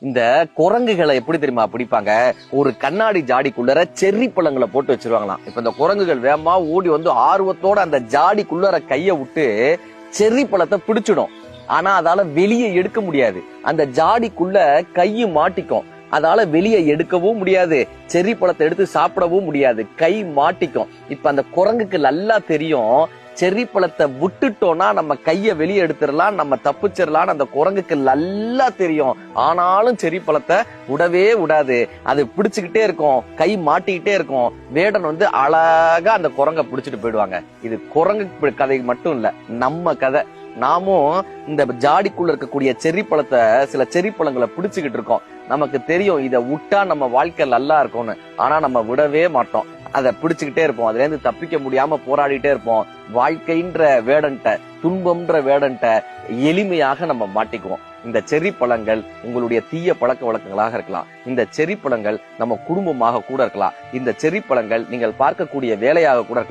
இந்த குரங்குகளை எப்படி தெரியுமா பிடிப்பாங்க? ஒரு கண்ணாடி ஜாடிக்குள்ளர செர்ரி பழங்களை போட்டு வச்சிருவாங்களாம். இப்ப இந்த குரங்குகள் வேகமா ஓடி வந்து ஆர்வத்தோட அந்த ஜாடிக்குள்ளர கைய விட்டு செர்ரி பழத்தை பிடிச்சிடும். ஆனா அதால வெளியே எடுக்க முடியாது. அந்த ஜாடிக்குள்ள கையை மாட்டிக்கும். அதால வெளியே எடுக்கவும் முடியாது. செர்ரி பழத்தை எடுத்து சாப்பிடவும் முடியாது. கை மாட்டிக்கும். இப்ப அந்த குரங்குக்கு நல்லா தெரியும் செர்ரி பழத்தை விட்டுட்டோம்னா நம்ம கையை வெளியே எடுத்துடலாம் நம்ம தப்பிச்சிடலாம் அந்த குரங்குக்கு நல்லா தெரியும். ஆனாலும் செர்ரி பழத்தை விடவே விடாது. அது பிடிச்சுக்கிட்டே இருக்கும். கை மாட்டிக்கிட்டே இருக்கும். வேடன் வந்து அழகா அந்த குரங்கை பிடிச்சிட்டு போயிடுவாங்க. இது குரங்கு கதை மட்டும் இல்ல நம்ம கதை. நாமும் இந்த ஜாடிக்குள்ள இருக்கக்கூடிய செரி பழத்தை சில செரி பழங்களை பிடிச்சுக்கிட்டு இருக்கோம். நமக்கு தெரியும் இத விட்டா நம்ம வாழ்க்கை நல்லா இருக்கும்னு. ஆனா நம்ம விடவே மாட்டோம். அதை பிடிச்சுக்கிட்டே இருப்போம். அதுல இருந்து தப்பிக்க முடியாம போராடிட்டே இருப்போம். வாழ்க்கைன்ற வேடன்ட்ட துன்பம்ன்ற வேடன்ட்ட எளிமையாக நம்ம மாட்டிக்குவோம். இந்த செரி பழங்கள் உங்களுடைய தீய பழக்க வழக்கங்களாக இருக்கலாம். இந்த செரி பழங்கள் நம்ம குடும்பமாக கூட இருக்கலாம். இந்த செரி பழங்கள் நீங்கள் பார்க்கக்கூடிய வேலையாக கூட இருக்கலாம்.